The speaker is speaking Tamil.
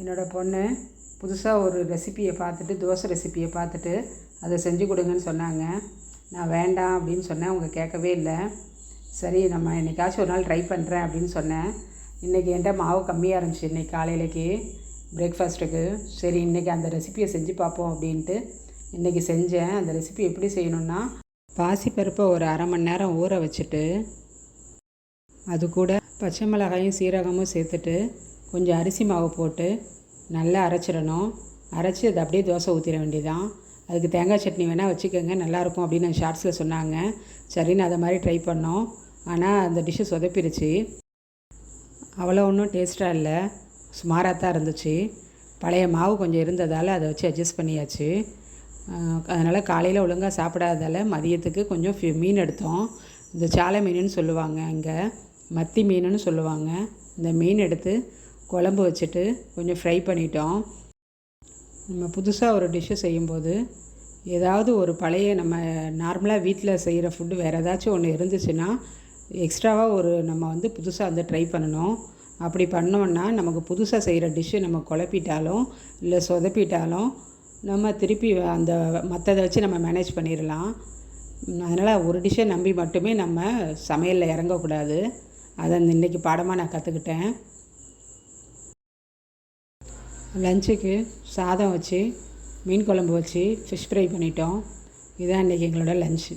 என்னோடய பொண்ணு புதுசாக ஒரு ரெசிப்பியை பார்த்துட்டு தோசை ரெசிப்பியை பார்த்துட்டு அதை செஞ்சு கொடுங்கன்னு சொன்னாங்க. நான் வேண்டாம் அப்படின்னு சொன்னேன். அவங்க கேட்கவே இல்லை. சரி நம்ம என்றைக்காச்சும் ஒரு நாள் ட்ரை பண்ணுறேன் அப்படின்னு சொன்னேன். இன்றைக்கி என்கிட்ட மாவு கம்மியாக இருந்துச்சு இன்றைக்கி காலையிலக்கு பிரேக்ஃபாஸ்ட்டுக்கு சரி இன்றைக்கி அந்த ரெசிப்பியை செஞ்சு பார்ப்போம் அப்படின்ட்டு இன்றைக்கி செஞ்சேன். அந்த ரெசிபி எப்படி செய்யணும்னா பாசிப்பருப்பை ஒரு அரை மணி நேரம் ஊற வச்சுட்டு அது கூட பச்சை மிளகாயும் சீரகமும் சேர்த்துட்டு கொஞ்சம் அரிசி மாவு போட்டு நல்லா அரைச்சிடணும். அரைச்சி அதை அப்படியே தோசை ஊற்றிட வேண்டியதான் அதுக்கு தேங்காய் சட்னி வேணால் வச்சுக்கோங்க நல்லாயிருக்கும் அப்படின்னு ஷார்ட்ஸில் சொன்னாங்க. சரின்னு அதை மாதிரி ட்ரை பண்ணோம். ஆனால் அந்த டிஷ்ஷு சொதப்பிருச்சு அவ்வளோ ஒன்றும் டேஸ்ட்டாக இல்லை. சுமாராக தான் இருந்துச்சு. பழைய மாவு கொஞ்சம் இருந்ததால் அதை வச்சு அட்ஜஸ்ட் பண்ணியாச்சு. அதனால் காலையில் ஒழுங்காக சாப்பிடாததால் மதியத்துக்கு கொஞ்சம் ஃபி மீன் எடுத்தோம். இந்த சாலை மீனுன்னு சொல்லுவாங்க இங்கே மத்தி மீனுன்னு சொல்லுவாங்க. இந்த மீன் எடுத்து குழம்பு வச்சுட்டு கொஞ்சம் ஃப்ரை பண்ணிட்டோம். நம்ம புதுசாக ஒரு டிஷ்ஷு செய்யும்போது ஏதாவது ஒரு பழைய நம்ம நார்மலாக வீட்டில் செய்கிற ஃபுட்டு வேறு ஏதாச்சும் ஒன்று இருந்துச்சுன்னா எக்ஸ்ட்ராவாக ஒரு நம்ம வந்து புதுசாக வந்து ட்ரை பண்ணணும். அப்படி பண்ணோன்னா நமக்கு புதுசாக செய்கிற டிஷ்ஷு நம்ம குழப்பிட்டாலும் இல்லை சொதப்பிட்டாலும் நம்ம திருப்பி அந்த மற்றதை வச்சு நம்ம மேனேஜ் பண்ணிடலாம் அதனால் ஒரு டிஷ்ஷை நம்பி மட்டுமே நம்ம சமையலில் இறங்கக்கூடாது. அதை இன்றைக்கி பாடமாக நான் கற்றுக்கிட்டேன் லஞ்சுக்கு சாதம் வச்சு மீன் குழம்பு வச்சு ஃபிஷ் ஃப்ரை பண்ணிட்டோம். இதுதான் இன்றைக்கி எங்களோட லஞ்சு